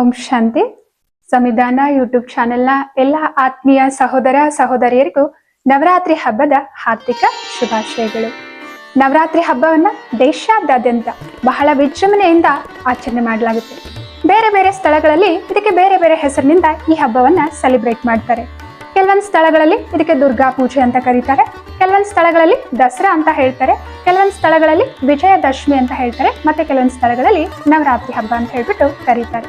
ಓಂ ಶಾಂತಿ. ಸಂವಿಧಾನ, ಯೂಟ್ಯೂಬ್ ಚಾನೆಲ್ನ ಎಲ್ಲ ಆತ್ಮೀಯ ಸಹೋದರ ಸಹೋದರಿಯರಿಗೂ ನವರಾತ್ರಿ ಹಬ್ಬದ ಹಾರ್ದಿಕ ಶುಭಾಶಯಗಳು. ನವರಾತ್ರಿ ಹಬ್ಬವನ್ನ ದೇಶಾದ್ಯಂತ ಬಹಳ ವಿಜೃಂಭಣೆಯಿಂದ ಆಚರಣೆ ಮಾಡಲಾಗುತ್ತೆ. ಬೇರೆ ಬೇರೆ ಸ್ಥಳಗಳಲ್ಲಿ ಇದಕ್ಕೆ ಬೇರೆ ಬೇರೆ ಹೆಸರಿನಿಂದ ಈ ಹಬ್ಬವನ್ನ ಸೆಲೆಬ್ರೇಟ್ ಮಾಡ್ತಾರೆ. ಕೆಲವೊಂದು ಸ್ಥಳಗಳಲ್ಲಿ ಇದಕ್ಕೆ ದುರ್ಗಾ ಪೂಜೆ ಅಂತ ಕರೀತಾರೆ. ಕೆಲವೊಂದು ಸ್ಥಳಗಳಲ್ಲಿ ದಸರಾ ಅಂತ ಹೇಳ್ತಾರೆ. ಕೆಲವೊಂದು ಸ್ಥಳಗಳಲ್ಲಿ ವಿಜಯದಶಮಿ ಅಂತ ಹೇಳ್ತಾರೆ. ಮತ್ತೆ ಕೆಲವೊಂದು ಸ್ಥಳಗಳಲ್ಲಿ ನವರಾತ್ರಿ ಹಬ್ಬ ಅಂತ ಹೇಳ್ಬಿಟ್ಟು ಕರೀತಾರೆ.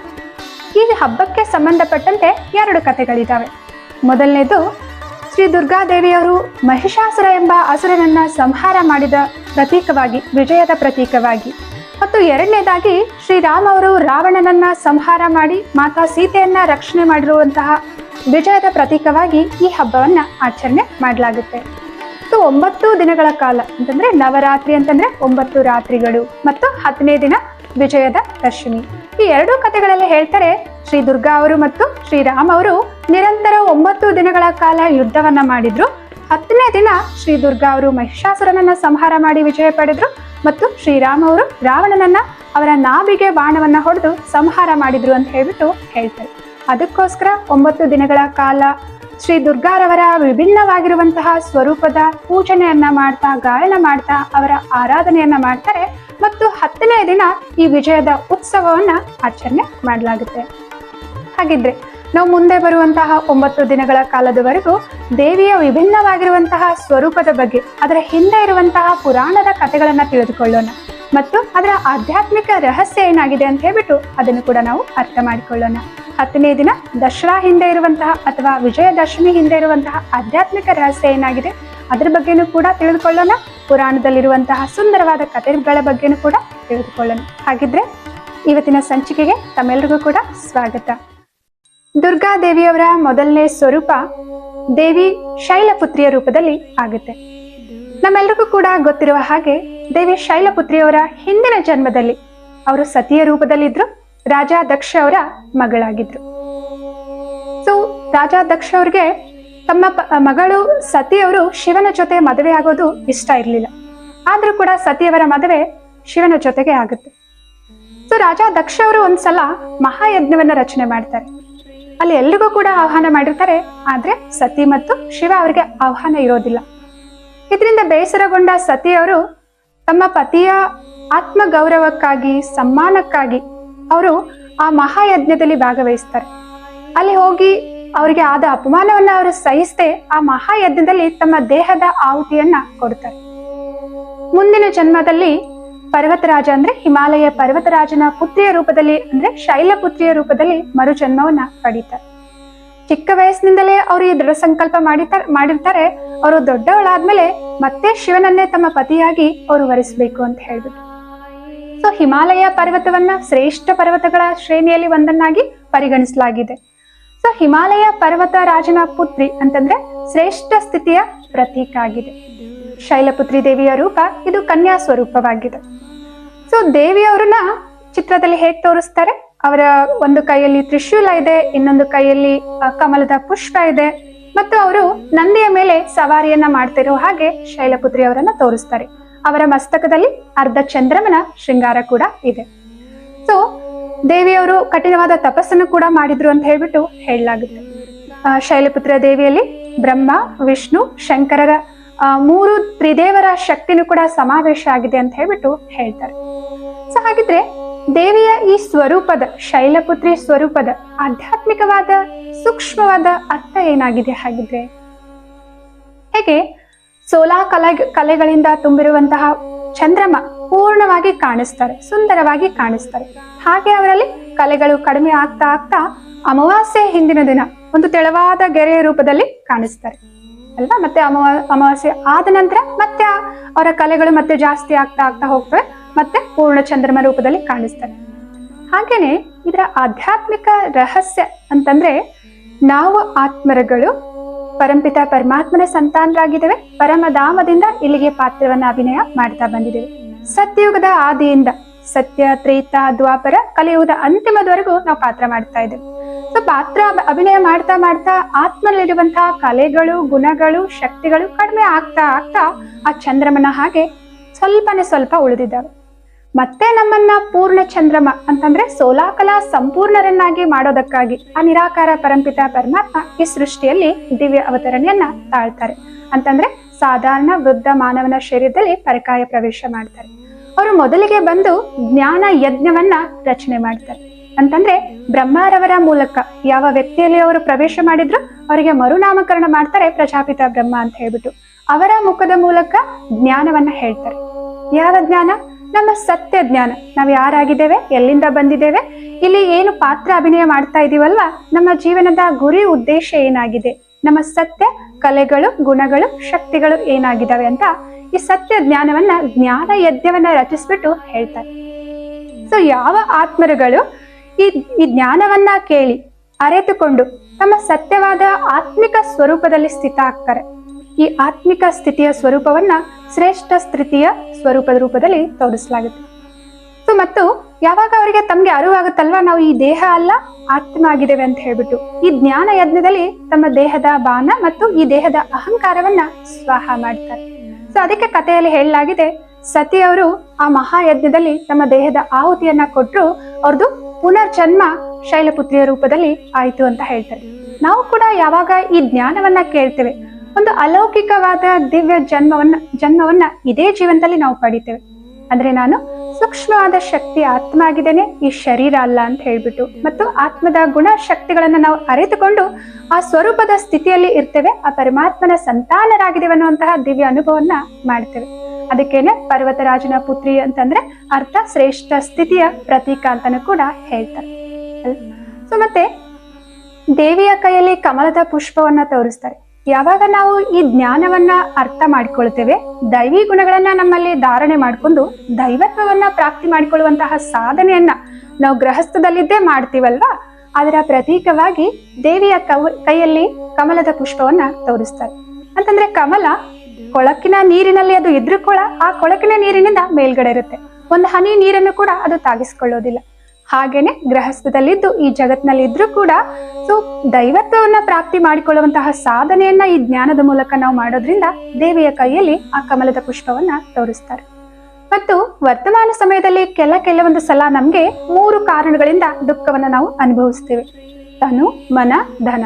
ಈ ಹಬ್ಬಕ್ಕೆ ಸಂಬಂಧಪಟ್ಟಂತೆ ಎರಡು ಕಥೆಗಳಿದ್ದಾವೆ. ಮೊದಲನೇದು, ಶ್ರೀ ದುರ್ಗಾದೇವಿಯವರು ಮಹಿಷಾಸುರ ಎಂಬ ಅಸುರನನ್ನ ಸಂಹಾರ ಮಾಡಿದ ಪ್ರತೀಕವಾಗಿ, ವಿಜಯದ ಪ್ರತೀಕವಾಗಿ. ಮತ್ತು ಎರಡನೇದಾಗಿ ಶ್ರೀರಾಮ ಅವರು ರಾವಣನನ್ನ ಸಂಹಾರ ಮಾಡಿ, ಮಾತಾ ಸೀತೆಯನ್ನ ರಕ್ಷಣೆ ಮಾಡಿರುವಂತಹ ವಿಜಯದ ಪ್ರತೀಕವಾಗಿ ಈ ಹಬ್ಬವನ್ನ ಆಚರಣೆ ಮಾಡಲಾಗುತ್ತೆ. ಮತ್ತು ಒಂಬತ್ತು ದಿನಗಳ ಕಾಲ, ಅಂತಂದ್ರೆ ನವರಾತ್ರಿ ಅಂತಂದ್ರೆ ಒಂಬತ್ತು ರಾತ್ರಿಗಳು, ಮತ್ತು ಹತ್ತನೇ ದಿನ ವಿಜಯದ ದರ್ಶಿನಿ. ಈ ಎರಡೂ ಕಥೆಗಳಲ್ಲಿ ಹೇಳ್ತಾರೆ, ಶ್ರೀ ದುರ್ಗಾ ಅವರು ಮತ್ತು ಶ್ರೀರಾಮ್ ಅವರು ನಿರಂತರ ಒಂಬತ್ತು ದಿನಗಳ ಕಾಲ ಯುದ್ಧವನ್ನ ಮಾಡಿದ್ರು. ಹತ್ತನೇ ದಿನ ಶ್ರೀ ದುರ್ಗಾ ಅವರು ಮಹಿಷಾಸುರನನ್ನ ಸಂಹಾರ ಮಾಡಿ ವಿಜಯ ಪಡೆದ್ರು ಮತ್ತು ಶ್ರೀರಾಮ್ ಅವರು ರಾವಣನನ್ನ ಅವರ ನಾಭಿಗೆ ಬಾಣವನ್ನ ಹೊಡೆದು ಸಂಹಾರ ಮಾಡಿದ್ರು ಅಂತ ಹೇಳ್ಬಿಟ್ಟು ಹೇಳ್ತಾರೆ. ಅದಕ್ಕೋಸ್ಕರ ಒಂಬತ್ತು ದಿನಗಳ ಕಾಲ ಶ್ರೀ ದುರ್ಗಾರವರ ವಿಭಿನ್ನವಾಗಿರುವಂತಹ ಸ್ವರೂಪದ ಪೂಜನೆಯನ್ನ ಮಾಡ್ತಾ, ಗಾಯನ ಮಾಡ್ತಾ, ಅವರ ಆರಾಧನೆಯನ್ನ ಮಾಡ್ತಾರೆ. ಮತ್ತು ಹತ್ತನೇ ದಿನ ಈ ವಿಜಯದ ಉತ್ಸವವನ್ನ ಆಚರಣೆ ಮಾಡಲಾಗುತ್ತೆ. ಹಾಗಿದ್ರೆ ನಾವು ಮುಂದೆ ಬರುವಂತಹ ಒಂಬತ್ತು ದಿನಗಳ ಕಾಲದವರೆಗೂ ದೇವಿಯ ವಿಭಿನ್ನವಾಗಿರುವಂತಹ ಸ್ವರೂಪದ ಬಗ್ಗೆ, ಅದರ ಹಿಂದೆ ಇರುವಂತಹ ಪುರಾಣದ ಕಥೆಗಳನ್ನ ತಿಳಿದುಕೊಳ್ಳೋಣ. ಮತ್ತು ಅದರ ಆಧ್ಯಾತ್ಮಿಕ ರಹಸ್ಯ ಏನಾಗಿದೆ ಅಂತ ಹೇಳ್ಬಿಟ್ಟು ಅದನ್ನು ಕೂಡ ನಾವು ಅರ್ಥ ಮಾಡಿಕೊಳ್ಳೋಣ. ಹತ್ತನೇ ದಿನ ದಸರಾ ಹಿಂದೆ ಇರುವಂತಹ ಅಥವಾ ವಿಜಯದಶಮಿ ಹಿಂದೆ ಇರುವಂತಹ ಆಧ್ಯಾತ್ಮಿಕ ರಹಸ್ಯ ಏನಾಗಿದೆ ಅದ್ರ ಬಗ್ಗೆನೂ ಕೂಡ ತಿಳಿದುಕೊಳ್ಳೋಣ. ಪುರಾಣದಲ್ಲಿರುವಂತಹ ಸುಂದರವಾದ ಕಥೆಗಳ ಬಗ್ಗೆನೂ ಕೂಡ ತಿಳಿದುಕೊಳ್ಳೋಣ. ಹಾಗಿದ್ರೆ ಇವತ್ತಿನ ಸಂಚಿಕೆಗೆ ತಮ್ಮೆಲ್ಲರಿಗೂ ಕೂಡ ಸ್ವಾಗತ. ದುರ್ಗಾ ದೇವಿಯವರ ಮೊದಲನೇ ಸ್ವರೂಪ ದೇವಿ ಶೈಲಪುತ್ರಿಯ ರೂಪದಲ್ಲಿ ಆಗುತ್ತೆ. ನಮ್ಮೆಲ್ರಿಗೂ ಕೂಡ ಗೊತ್ತಿರುವ ಹಾಗೆ ದೇವಿ ಶೈಲಪುತ್ರಿಯವರ ಹಿಂದಿನ ಜನ್ಮದಲ್ಲಿ ಅವರು ಸತಿಯ ರೂಪದಲ್ಲಿದ್ರು ರಾಜ ದಕ್ಷ ಅವರ ಮಗಳಾಗಿದ್ರು. ಸೊ ರಾಜ ದಕ್ಷ ಅವ್ರಿಗೆ ತಮ್ಮ ಮಗಳು ಸತಿಯವರು ಶಿವನ ಜೊತೆ ಮದುವೆ ಆಗೋದು ಇಷ್ಟ ಇರಲಿಲ್ಲ. ಆದ್ರೂ ಕೂಡ ಸತಿಯವರ ಮದುವೆ ಶಿವನ ಜೊತೆಗೆ ಆಗುತ್ತೆ. ಸೊ ರಾಜ ದಕ್ಷ ಅವರು ಒಂದ್ಸಲ ಮಹಾಯಜ್ಞವನ್ನ ರಚನೆ ಮಾಡ್ತಾರೆ. ಅಲ್ಲಿ ಎಲ್ರಿಗೂ ಕೂಡ ಆಹ್ವಾನ ಮಾಡಿರ್ತಾರೆ, ಆದ್ರೆ ಸತಿ ಮತ್ತು ಶಿವ ಅವರಿಗೆ ಆಹ್ವಾನ ಇರೋದಿಲ್ಲ. ಇದರಿಂದ ಬೇಸರಗೊಂಡ ಸತಿಯವರು ತಮ್ಮ ಪತಿಯ ಆತ್ಮ ಗೌರವಕ್ಕಾಗಿ ಸಮ್ಮಾನಕ್ಕಾಗಿ ಅವರು ಆ ಮಹಾಯಜ್ಞದಲ್ಲಿ ಭಾಗವಹಿಸ್ತಾರೆ. ಅಲ್ಲಿ ಹೋಗಿ ಅವರಿಗೆ ಆದ ಅಪಮಾನವನ್ನ ಅವರು ಸಹಿಸದೆ ಆ ಮಹಾಯಜ್ಞದಲ್ಲಿ ತಮ್ಮ ದೇಹದ ಆಹುತಿಯನ್ನ ಕೊಡ್ತಾರೆ. ಮುಂದಿನ ಜನ್ಮದಲ್ಲಿ ಪರ್ವತರಾಜ ಅಂದ್ರೆ ಹಿಮಾಲಯ ಪರ್ವತರಾಜನ ಪುತ್ರಿಯ ರೂಪದಲ್ಲಿ ಅಂದ್ರೆ ಶೈಲಪುತ್ರಿಯ ರೂಪದಲ್ಲಿ ಮರುಜನ್ಮವನ್ನ ಪಡೀತಾರೆ. ಚಿಕ್ಕ ವಯಸ್ಸಿನಿಂದಲೇ ಅವರು ಈ ದೃಢ ಸಂಕಲ್ಪ ಮಾಡಿರ್ತಾರೆ ಮಾಡಿರ್ತಾರೆ. ಅವರು ದೊಡ್ಡವಳಾದ್ಮೇಲೆ ಮತ್ತೆ ಶಿವನನ್ನೇ ತಮ್ಮ ಪತಿಯಾಗಿ ಅವರು ವರಿಸಬೇಕು ಅಂತ ಹೇಳ್ಬಿಟ್ಟು. ಸೊ ಹಿಮಾಲಯ ಪರ್ವತವನ್ನ ಶ್ರೇಷ್ಠ ಪರ್ವತಗಳ ಶ್ರೇಣಿಯಲ್ಲಿ ಒಂದನ್ನಾಗಿ ಪರಿಗಣಿಸಲಾಗಿದೆ. ಸೊ ಹಿಮಾಲಯ ಪರ್ವತ ರಾಜನ ಪುತ್ರಿ ಅಂತಂದ್ರೆ ಶ್ರೇಷ್ಠ ಸ್ಥಿತಿಯ ಪ್ರತೀಕ ಆಗಿದೆ. ಶೈಲಪುತ್ರಿ ದೇವಿಯ ರೂಪ ಇದು ಕನ್ಯಾ ಸ್ವರೂಪವಾಗಿದೆ. ಸೊ ದೇವಿಯವ್ರನ್ನ ಚಿತ್ರದಲ್ಲಿ ಹೇಗೆ ತೋರಿಸ್ತಾರೆ? ಅವರ ಒಂದು ಕೈಯಲ್ಲಿ ತ್ರಿಶೂಲ ಇದೆ, ಇನ್ನೊಂದು ಕೈಯಲ್ಲಿ ಕಮಲದ ಪುಷ್ಪ ಇದೆ. ಮತ್ತು ಅವರು ನಂದಿಯ ಮೇಲೆ ಸವಾರಿಯನ್ನ ಮಾಡ್ತಿರೋ ಹಾಗೆ ಶೈಲಪುತ್ರಿ ಅವರನ್ನ ತೋರಿಸ್ತಾರೆ. ಅವರ ಮಸ್ತಕದಲ್ಲಿ ಅರ್ಧ ಚಂದ್ರಮನ ಶೃಂಗಾರ ಕೂಡ ಇದೆ. ಸೊ ದೇವಿಯವರು ಕಠಿಣವಾದ ತಪಸ್ಸನ್ನು ಕೂಡ ಮಾಡಿದ್ರು ಅಂತ ಹೇಳ್ಬಿಟ್ಟು ಹೇಳಲಾಗುತ್ತೆ. ಶೈಲಪುತ್ರ ದೇವಿಯಲ್ಲಿ ಬ್ರಹ್ಮ, ವಿಷ್ಣು, ಶಂಕರರ ಮೂರು ತ್ರಿದೇವರ ಶಕ್ತಿನೂ ಕೂಡ ಸಮಾವೇಶ ಆಗಿದೆ ಅಂತ ಹೇಳ್ಬಿಟ್ಟು ಹೇಳ್ತಾರೆ. ಸೊ ಹಾಗಿದ್ರೆ ದೇವಿಯ ಈ ಸ್ವರೂಪದ, ಶೈಲಪುತ್ರಿ ಸ್ವರೂಪದ ಆಧ್ಯಾತ್ಮಿಕವಾದ, ಸೂಕ್ಷ್ಮವಾದ ಅರ್ಥ ಏನಾಗಿದೆ ಹಾಗಿದ್ರೆ? ಹೇಗೆ? ಸೋಲಾ ಕಲೆ, ಕಲೆಗಳಿಂದ ತುಂಬಿರುವಂತಹ ಚಂದ್ರಮ ಪೂರ್ಣವಾಗಿ ಕಾಣಿಸ್ತಾರೆ, ಸುಂದರವಾಗಿ ಕಾಣಿಸ್ತಾರೆ. ಹಾಗೆ ಅವರಲ್ಲಿ ಕಲೆಗಳು ಕಡಿಮೆ ಆಗ್ತಾ ಆಗ್ತಾ ಅಮಾವಾಸ್ಯೆ ಹಿಂದಿನ ದಿನ ಒಂದು ತೆಳವಾದ ಗೆರೆಯ ರೂಪದಲ್ಲಿ ಕಾಣಿಸ್ತಾರೆ. ಅಲ್ವಾ? ಮತ್ತೆ ಅಮಾವಾ, ಅಮಾವಾಸ್ಯೆ ಆದ ನಂತರ ಮತ್ತೆ ಅವರ ಕಲೆಗಳು ಮತ್ತೆ ಜಾಸ್ತಿ ಆಗ್ತಾ ಆಗ್ತಾ ಹೋಗ್ತವೆ. ಮತ್ತೆ ಪೂರ್ಣ ಚಂದ್ರಮ ರೂಪದಲ್ಲಿ ಕಾಣಿಸ್ತಾರೆ ಹಾಗೇನೆ ಇದರ ಆಧ್ಯಾತ್ಮಿಕ ರಹಸ್ಯ ಅಂತಂದ್ರೆ ನಾವು ಆತ್ಮರಗಳು, ಪರಂಪಿತ ಪರಮಾತ್ಮನ ಸಂತಾನರಾಗಿದ್ದೇವೆ, ಪರಮಧಾಮದಿಂದ ಇಲ್ಲಿಗೆ ಪಾತ್ರವನ್ನ ಅಭಿನಯ ಮಾಡ್ತಾ ಬಂದಿದ್ದೇವೆ. ಸತ್ಯಯುಗದ ಆದಿಯಿಂದ ಸತ್ಯ, ತ್ರೇತ, ದ್ವಾಪರ ಕಲಿಯುಗದ ಅಂತಿಮದವರೆಗೂ ನಾವು ಪಾತ್ರ ಮಾಡ್ತಾ ಇದ್ದೇವೆ. ಸೊ ಪಾತ್ರ ಅಭಿನಯ ಮಾಡ್ತಾ ಮಾಡ್ತಾ ಆತ್ಮನಲ್ಲಿರುವಂತಹ ಕಲೆಗಳು, ಗುಣಗಳು, ಶಕ್ತಿಗಳು ಕಡಿಮೆ ಆಗ್ತಾ ಆಗ್ತಾ ಆ ಚಂದ್ರಮನ ಹಾಗೆ ಸ್ವಲ್ಪನೇ ಸ್ವಲ್ಪ ಉಳಿದಿದ್ದಾವೆ. ಮತ್ತೆ ನಮ್ಮನ್ನ ಪೂರ್ಣ ಚಂದ್ರಮ ಅಂತಂದ್ರೆ ಸೋಲಾಕಲಾ ಸಂಪೂರ್ಣರನ್ನಾಗಿ ಮಾಡೋದಕ್ಕಾಗಿ. ಆ ನಿರಾಕಾರ ಪರಂಪಿತ ಪರಮಾತ್ಮ ಈ ಸೃಷ್ಟಿಯಲ್ಲಿ ದಿವ್ಯ ಅವತರಣೆಯನ್ನ ತಾಳ್ತಾರೆ. ಅಂತಂದ್ರೆ ಸಾಧಾರಣ ವೃದ್ಧ ಮಾನವನ ಶರೀರದಲ್ಲಿ ಪರಕಾಯ ಪ್ರವೇಶ ಮಾಡ್ತಾರೆ. ಅವರು ಮೊದಲಿಗೆ ಬಂದು ಜ್ಞಾನ ಯಜ್ಞವನ್ನ ರಚನೆ ಮಾಡ್ತಾರೆ. ಅಂತಂದ್ರೆ ಬ್ರಹ್ಮರವರ ಮೂಲಕ ಯಾವ ವ್ಯಕ್ತಿಯಲ್ಲಿ ಅವರು ಪ್ರವೇಶ ಮಾಡಿದ್ರು ಅವರಿಗೆ ಮರುನಾಮಕರಣ ಮಾಡ್ತಾರೆ ಪ್ರಜಾಪಿತ ಬ್ರಹ್ಮ ಅಂತ ಹೇಳ್ಬಿಟ್ಟು. ಅವರ ಮುಖದ ಮೂಲಕ ಜ್ಞಾನವನ್ನ ಹೇಳ್ತಾರೆ. ಯಾವ ಜ್ಞಾನ? ನಮ್ಮ ಸತ್ಯ ಜ್ಞಾನ. ನಾವು ಯಾರಾಗಿದ್ದೇವೆ? ಎಲ್ಲಿಂದ ಬಂದಿದ್ದೇವೆ? ಇಲ್ಲಿ ಏನು ಪಾತ್ರ ಅಭಿನಯ ಮಾಡ್ತಾ ಇದೀವಲ್ವಾ? ನಮ್ಮ ಜೀವನದ ಗುರಿ ಉದ್ದೇಶ ಏನಾಗಿದೆ? ನಮ್ಮ ಸತ್ಯ, ಕಲೆಗಳು, ಗುಣಗಳು, ಶಕ್ತಿಗಳು ಏನಾಗಿದ್ದಾವೆ ಅಂತ ಈ ಸತ್ಯ ಜ್ಞಾನವನ್ನ ಜ್ಞಾನ ಯಜ್ಞವನ್ನ ರಚಿಸ್ಬಿಟ್ಟು ಹೇಳ್ತಾರೆ. ಸೊ ಯಾವ ಆತ್ಮರುಗಳು ಈ ಈ ಜ್ಞಾನವನ್ನ ಕೇಳಿ ಅರೆತುಕೊಂಡು ತಮ್ಮ ಸತ್ಯವಾದ ಆತ್ಮಿಕ ಸ್ವರೂಪದಲ್ಲಿ ಸ್ಥಿತ ಆಗ್ತಾರೆ. ಈ ಆತ್ಮಿಕ ಸ್ಥಿತಿಯ ಸ್ವರೂಪವನ್ನ ಶ್ರೇಷ್ಠ ಸ್ಥಿತಿಯ ಸ್ವರೂಪದ ರೂಪದಲ್ಲಿ ತೋರಿಸಲಾಗುತ್ತೆ. ಸೊ ಮತ್ತು ಯಾವಾಗ ಅವರಿಗೆ ತಮ್ಗೆ ಅರಿವಾಗುತ್ತಲ್ವಾ, ನಾವು ಈ ದೇಹ ಅಲ್ಲ, ಆತ್ಮ ಆಗಿದ್ದೇವೆ ಅಂತ ಹೇಳ್ಬಿಟ್ಟು. ಈ ಜ್ಞಾನ ಯಜ್ಞದಲ್ಲಿ ತಮ್ಮ ದೇಹದ ಬಾನ ಮತ್ತು ಈ ದೇಹದ ಅಹಂಕಾರವನ್ನ ಸ್ವಾಹ ಮಾಡ್ತಾರೆ. ಸೊ ಅದಕ್ಕೆ ಕಥೆಯಲ್ಲಿ ಹೇಳಲಾಗಿದೆ ಸತಿಯವರು ಆ ಮಹಾಯಜ್ಞದಲ್ಲಿ ತಮ್ಮ ದೇಹದ ಆಹುತಿಯನ್ನ ಕೊಟ್ಟರು ಅವ್ರದ್ದು ಪುನರ್ಜನ್ಮ ಶೈಲಪುತ್ರಿಯ ರೂಪದಲ್ಲಿ ಆಯ್ತು ಅಂತ ಹೇಳ್ತಾರೆ. ನಾವು ಕೂಡ ಯಾವಾಗ ಈ ಜ್ಞಾನವನ್ನ ಕೇಳ್ತೇವೆ ಒಂದು ಅಲೌಕಿಕವಾದ ದಿವ್ಯ ಜನ್ಮವನ್ನ ಜನ್ಮವನ್ನ ಇದೇ ಜೀವನದಲ್ಲಿ ನಾವು ಪಡಿತೇವೆ. ಅಂದ್ರೆ ನಾನು ಸೂಕ್ಷ್ಮವಾದ ಶಕ್ತಿ ಆತ್ಮ ಆಗಿದ್ದೇನೆ ಈ ಶರೀರ ಅಲ್ಲ ಅಂತ ಹೇಳ್ಬಿಟ್ಟು. ಮತ್ತು ಆತ್ಮದ ಗುಣ ಶಕ್ತಿಗಳನ್ನ ನಾವು ಅರಿತುಕೊಂಡು ಆ ಸ್ವರೂಪದ ಸ್ಥಿತಿಯಲ್ಲಿ ಇರ್ತೇವೆ, ಆ ಪರಮಾತ್ಮನ ಸಂತಾನರಾಗಿದ್ದೇವೆ ಅನ್ನುವಂತಹ ದಿವ್ಯ ಅನುಭವವನ್ನ ಮಾಡ್ತೇವೆ. ಅದಕ್ಕೇನೆ ಪರ್ವತರಾಜನ ಪುತ್ರಿ ಅಂತಂದ್ರೆ ಅರ್ಥ ಶ್ರೇಷ್ಠ ಸ್ಥಿತಿಯ ಪ್ರತೀಕ ಅಂತಾನು ಕೂಡ ಹೇಳ್ತಾರೆ. ಸೊ ಮತ್ತೆ ದೇವಿಯ ಕೈಯಲ್ಲಿ ಕಮಲದ ಪುಷ್ಪವನ್ನ ತೋರಿಸ್ತಾರೆ. ಯಾವಾಗ ನಾವು ಈ ಜ್ಞಾನವನ್ನ ಅರ್ಥ ಮಾಡ್ಕೊಳ್ತೇವೆ, ದೈವಿ ಗುಣಗಳನ್ನ ನಮ್ಮಲ್ಲಿ ಧಾರಣೆ ಮಾಡ್ಕೊಂಡು ದೈವತ್ವವನ್ನ ಪ್ರಾಪ್ತಿ ಮಾಡಿಕೊಳ್ಳುವಂತಹ ಸಾಧನೆಯನ್ನ ನಾವು ಗೃಹಸ್ಥದಲ್ಲಿದ್ದೇ ಮಾಡ್ತೀವಲ್ವಾ? ಅದರ ಪ್ರತೀಕವಾಗಿ ದೇವಿಯ ಕೈಯಲ್ಲಿ ಕಮಲದ ಪುಷ್ಪವನ್ನ ತೋರಿಸ್ತಾರೆ. ಅಂತಂದ್ರೆ ಕಮಲ ಕೊಳಕಿನ ನೀರಿನಲ್ಲಿ ಅದು ಇದ್ರೂ ಕೂಡ ಆ ಕೊಳಕಿನ ನೀರಿನಿಂದ ಮೇಲ್ಗಡೆ ಇರುತ್ತೆ. ಒಂದು ಹನಿ ನೀರನ್ನು ಕೂಡ ಅದು ತಾಗಿಸ್ಕೊಳ್ಳೋದಿಲ್ಲ. ಹಾಗೇನೆ ಗೃಹಸ್ಥದಲ್ಲಿದ್ದು ಈ ಜಗತ್ನಲ್ಲಿ ಕೂಡ ಸೊ ದೈವತ್ವವನ್ನ ಪ್ರಾಪ್ತಿ ಮಾಡಿಕೊಳ್ಳುವಂತಹ ಸಾಧನೆಯನ್ನ ಈ ಜ್ಞಾನದ ಮೂಲಕ ನಾವು ಮಾಡೋದ್ರಿಂದ ದೇವಿಯ ಕೈಯಲ್ಲಿ ಆ ಕಮಲದ ಪುಷ್ಪವನ್ನ ತೋರಿಸ್ತಾರೆ. ಮತ್ತು ವರ್ತಮಾನ ಸಮಯದಲ್ಲಿ ಕೆಲ ಕೆಲವೊಂದು ಸಲ ನಮ್ಗೆ ಮೂರು ಕಾರಣಗಳಿಂದ ದುಃಖವನ್ನ ನಾವು ಅನುಭವಿಸ್ತೇವೆ. ತನು, ಮನ, ಧನ.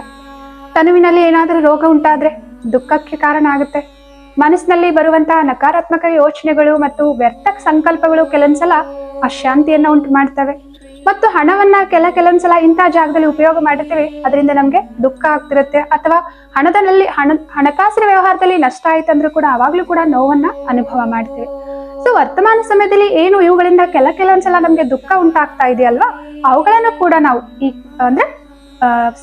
ತನುವಿನಲ್ಲಿ ಏನಾದರೂ ರೋಗ ಉಂಟಾದ್ರೆ ದುಃಖಕ್ಕೆ ಕಾರಣ ಆಗುತ್ತೆ. ಮನಸ್ಸಿನಲ್ಲಿ ಬರುವಂತಹ ನಕಾರಾತ್ಮಕ ಯೋಚನೆಗಳು ಮತ್ತು ವ್ಯರ್ಥ ಸಂಕಲ್ಪಗಳು ಕೆಲವೊಂದ್ಸಲ ಅಶಾಂತಿಯನ್ನ ಉಂಟು ಮಾಡ್ತವೆ. ಮತ್ತು ಹಣವನ್ನ ಕೆಲ ಕೆಲವೊಂದ್ಸಲ ಇಂತಹ ಜಾಗದಲ್ಲಿ ಉಪಯೋಗ ಮಾಡಿರ್ತೀವಿ, ಅದರಿಂದ ನಮ್ಗೆ ದುಃಖ ಆಗ್ತಿರುತ್ತೆ. ಅಥವಾ ಹಣದಲ್ಲಿ, ಹಣ, ಹಣಕಾಸಿನ ವ್ಯವಹಾರದಲ್ಲಿ ನಷ್ಟ ಆಯ್ತಂದ್ರೂ ಕೂಡ ಅವಾಗ್ಲೂ ಕೂಡ ನೋವನ್ನ ಅನುಭವ ಮಾಡ್ತೀವಿ. ಸೊ ವರ್ತಮಾನ ಸಮಯದಲ್ಲಿ ಏನು ಇವುಗಳಿಂದ ಕೆಲ ಕೆಲವೊಂದ್ಸಲ ನಮ್ಗೆ ದುಃಖ ಉಂಟಾಗ್ತಾ ಇದೆಯಲ್ವಾ, ಅವುಗಳನ್ನು ಕೂಡ ನಾವು ಈ, ಅಂದ್ರೆ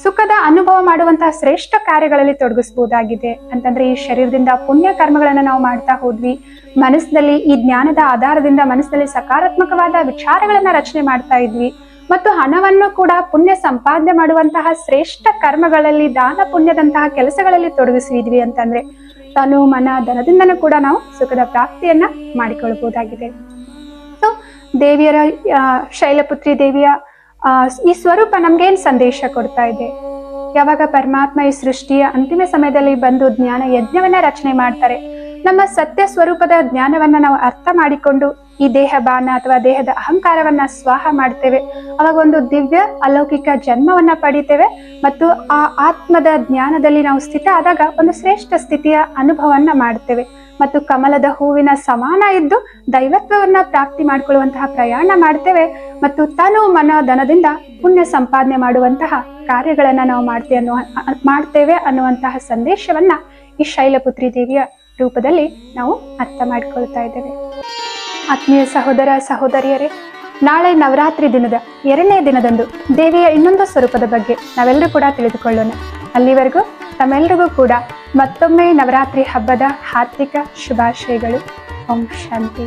ಸುಖದ ಅನುಭವ ಮಾಡುವಂತಹ ಶ್ರೇಷ್ಠ ಕಾರ್ಯಗಳಲ್ಲಿ ತೊಡಗಿಸಬಹುದಾಗಿದೆ. ಅಂತಂದ್ರೆ ಈ ಶರೀರದಿಂದ ಪುಣ್ಯ ಕರ್ಮಗಳನ್ನ ನಾವು ಮಾಡ್ತಾ ಹೋದ್ವಿ. ಮನಸ್ಸಿನಲ್ಲಿ ಈ ಜ್ಞಾನದ ಆಧಾರದಿಂದ ಮನಸ್ಸಿನಲ್ಲಿ ಸಕಾರಾತ್ಮಕವಾದ ವಿಚಾರಗಳನ್ನ ರಚನೆ ಮಾಡ್ತಾ ಇದ್ವಿ. ಮತ್ತು ಹಣವನ್ನು ಕೂಡ ಪುಣ್ಯ ಸಂಪಾದನೆ ಮಾಡುವಂತಹ ಶ್ರೇಷ್ಠ ಕರ್ಮಗಳಲ್ಲಿ, ದಾನ ಪುಣ್ಯದಂತಹ ಕೆಲಸಗಳಲ್ಲಿ ತೊಡಗಿಸಿದ್ವಿ ಅಂತಂದ್ರೆ ತನು, ಮನ, ಧನದಿಂದನೂ ಕೂಡ ನಾವು ಸುಖದ ಪ್ರಾಪ್ತಿಯನ್ನ ಮಾಡಿಕೊಳ್ಬಹುದಾಗಿದೆ. ಸೊ ದೇವಿಯರ ಶೈಲಪುತ್ರಿ ದೇವಿಯ ಈ ಸ್ವರೂಪ ನಮ್ಗೇನ್ ಸಂದೇಶ ಕೊಡ್ತಾ ಇದೆ? ಯಾವಾಗ ಪರಮಾತ್ಮ ಈ ಸೃಷ್ಟಿಯ ಅಂತಿಮ ಸಮಯದಲ್ಲಿ ಬಂದು ಜ್ಞಾನ ಯಜ್ಞವನ್ನ ರಚನೆ ಮಾಡ್ತಾರೆ, ನಮ್ಮ ಸತ್ಯ ಸ್ವರೂಪದ ಜ್ಞಾನವನ್ನ ನಾವು ಅರ್ಥ ಮಾಡಿಕೊಂಡು ಈ ದೇಹ ಬಾನ ಅಥವಾ ದೇಹದ ಅಹಂಕಾರವನ್ನ ಸ್ವಾಹ ಮಾಡ್ತೇವೆ. ಅವಾಗ ಒಂದು ದಿವ್ಯ ಅಲೌಕಿಕ ಜನ್ಮವನ್ನ ಪಡಿತೇವೆ ಮತ್ತು ಆ ಆತ್ಮದ ಜ್ಞಾನದಲ್ಲಿ ನಾವು ಸ್ಥಿತ ಆದಾಗ ಒಂದು ಶ್ರೇಷ್ಠ ಸ್ಥಿತಿಯ ಅನುಭವವನ್ನ ಮಾಡ್ತೇವೆ. ಮತ್ತು ಕಮಲದ ಹೂವಿನ ಸಮಾನ ಇದ್ದು ದೈವತ್ವವನ್ನ ಪ್ರಾಪ್ತಿ ಮಾಡಿಕೊಳ್ಳುವಂತಹ ಪ್ರಯಾಣ ಮಾಡ್ತೇವೆ. ಮತ್ತು ತನು ಮನ ಧನದಿಂದ ಪುಣ್ಯ ಸಂಪಾದನೆ ಮಾಡುವಂತಹ ಕಾರ್ಯಗಳನ್ನ ನಾವು ಮಾಡ್ತೇವೆ ಅನ್ನುವ, ಮಾಡ್ತೇವೆ ಅನ್ನುವಂತಹ ಸಂದೇಶವನ್ನ ಈ ಶೈಲಪುತ್ರಿ ದೇವಿಯ ರೂಪದಲ್ಲಿ ನಾವು ಅರ್ಥ ಮಾಡಿಕೊಳ್ತಾ ಇದ್ದೇವೆ. ಆತ್ಮೀಯ ಸಹೋದರ, ಸಹೋದರಿಯರೇ, ನಾಳೆ ನವರಾತ್ರಿ ದಿನದ ಎರಡನೇ ದಿನದಂದು ದೇವಿಯ ಇನ್ನೊಂದು ಸ್ವರೂಪದ ಬಗ್ಗೆ ನಾವೆಲ್ಲರೂ ಕೂಡ ತಿಳಿದುಕೊಳ್ಳೋಣ. ಅಲ್ಲಿವರೆಗೂ ತಮ್ಮೆಲ್ಲರಿಗೂ ಕೂಡ ಮತ್ತೊಮ್ಮೆ ನವರಾತ್ರಿ ಹಬ್ಬದ ಹಾರ್ದಿಕ ಶುಭಾಶಯಗಳು. ಓಂ ಶಾಂತಿ.